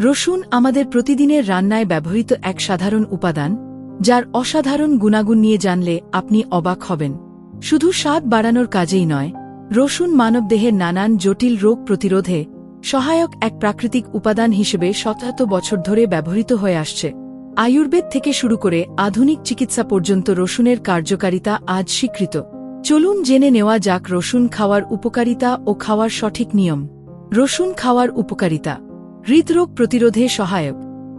রসুন আমাদের প্রতিদিনের রান্নায় ব্যবহৃত এক সাধারণ উপাদান, যার অসাধারণ গুণাগুণ নিয়ে জানলে আপনি অবাক হবেন। শুধু স্বাদ বাড়ানোর কাজেই নয়, রসুন মানবদেহের নানান জটিল রোগ প্রতিরোধে সহায়ক এক প্রাকৃতিক উপাদান হিসেবে শতাব্দ বছর ধরে ব্যবহৃত হয়ে আসছে। আয়ুর্বেদ থেকে শুরু করে আধুনিক চিকিৎসা পর্যন্ত রসুনের কার্যকারিতা আজ স্বীকৃত। চলুন জেনে নেওয়া যাক রসুন খাওয়ার উপকারিতা ও খাওয়ার সঠিক নিয়ম। রসুন খাওয়ার উপকারিতা। হৃদরোগ প্রতিরোধে সহায়ক।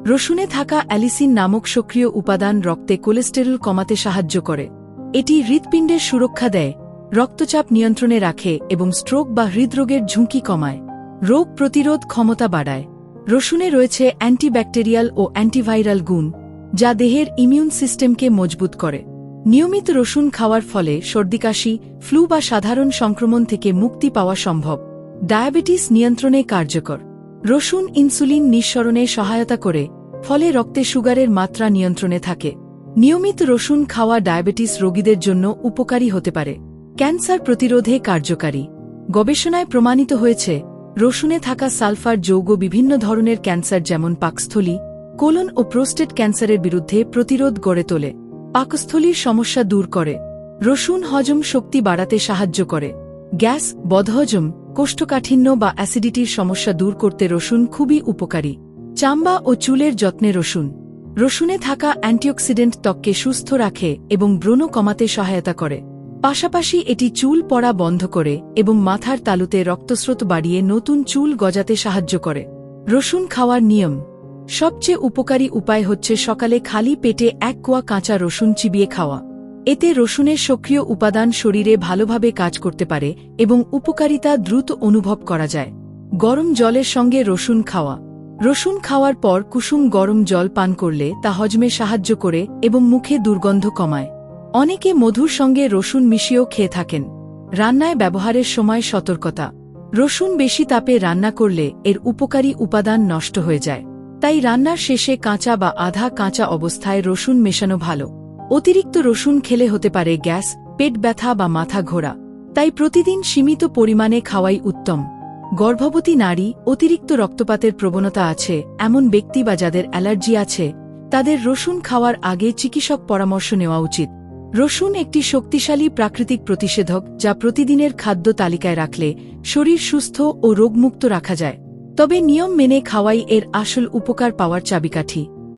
রসুনে থাকা অ্যালিসিন নামক সক্রিয় উপাদান রক্তে কোলেস্টেরল কমাতে সাহায্য করে। এটি হৃৎপিণ্ডের সুরক্ষা দেয়, রক্তচাপ নিয়ন্ত্রণে রাখে এবং স্ট্রোক বা হৃদরোগের ঝুঁকি কমায়। রোগ প্রতিরোধ ক্ষমতা বাড়ায়। রসুনে রয়েছে অ্যান্টিব্যাকটেরিয়াল ও অ্যান্টিভাইরাল গুণ, যা দেহের ইমিউন সিস্টেমকে মজবুত করে। নিয়মিত রসুন খাওয়ার ফলে সর্দিকাশি ফ্লু বা সাধারণ সংক্রমণ থেকে মুক্তি পাওয়া সম্ভব। ডায়াবেটিস নিয়ন্ত্রণে কার্যকর। রসুন ইনসুলিন নিঃসরণে সহায়তা করে, ফলে রক্তে সুগারের মাত্রা নিয়ন্ত্রণে থাকে। নিয়মিত রসুন খাওয়া ডায়াবেটিস রোগীদের জন্য উপকারী হতে পারে। ক্যান্সার প্রতিরোধে কার্যকারী। গবেষণায় প্রমাণিত হয়েছে, রসুনে থাকা সালফার যৌগ বিভিন্ন ধরনের ক্যান্সার যেমন পাকস্থলী, কোলন ও প্রোস্টেট ক্যান্সারের বিরুদ্ধে প্রতিরোধ গড়ে তোলে। পাকস্থলীর সমস্যা দূর করে। রসুন হজম শক্তি বাড়াতে সাহায্য করে। গ্যাস, বদহজম কোষ্ঠকাঠিন্য বা অ্যাসিডিটির সমস্যা দূর করতে রসুন খুবই উপকারী। চাম্বা ও চুলের যত্নে রসুন। রসুনে থাকা অ্যান্টিঅক্সিডেন্ট ত্বককে সুস্থ রাখে এবং ব্রণ কমাতে সহায়তা করে। পাশাপাশি এটি চুল পড়া বন্ধ করে এবং মাথার তালুতে রক্তস্রোত বাড়িয়ে নতুন চুল গজাতে সাহায্য করে। রসুন খাওয়ার নিয়ম। সবচেয়ে উপকারী উপায় হচ্ছে সকালে খালি পেটে এক কোয়া কাঁচা রসুন চিবিয়ে খাওয়া। এতে রসুনের সক্রিয় উপাদান শরীরে ভালোভাবে কাজ করতে পারে এবং উপকারিতা দ্রুত অনুভব করা যায়। গরম জলের সঙ্গে রসুন খাওয়া। রসুন খাওয়ার পর কুসুম গরম জল পান করলে তা হজমে সাহায্য করে এবং মুখে দুর্গন্ধ কমায়। অনেকে মধুর সঙ্গে রসুন মিশিয়েও খেয়ে থাকেন। রান্নায় ব্যবহারের সময় সতর্কতা। রসুন বেশি তাপে রান্না করলে এর উপকারী উপাদান নষ্ট হয়ে যায়। তাই রান্নার শেষে কাঁচা বা আধা কাঁচা অবস্থায় রসুন মেশানো ভালো। অতিরিক্ত রসুন খেলে হতে পারে গ্যাস, পেট ব্যথা বা মাথা ঘোরা। তাই প্রতিদিন সীমিত পরিমাণে খাওয়াই উত্তম। গর্ভবতী নারী, অতিরিক্ত রক্তপাতের প্রবণতা আছে, এমন ব্যক্তি বা যাদের অ্যালার্জি আছে, তাদের রসুন খাওয়ার আগে চিকিৎসক পরামর্শ নেওয়া উচিত। রসুন একটি শক্তিশালী প্রাকৃতিক প্রতিষেধক যা প্রতিদিনের খাদ্য তালিকায় রাখলে শরীর সুস্থ ও রোগমুক্ত রাখা যায়। তবে নিয়ম মেনে খাওয়াই এর আসল উপকার পাওয়ার চাবিকাঠি।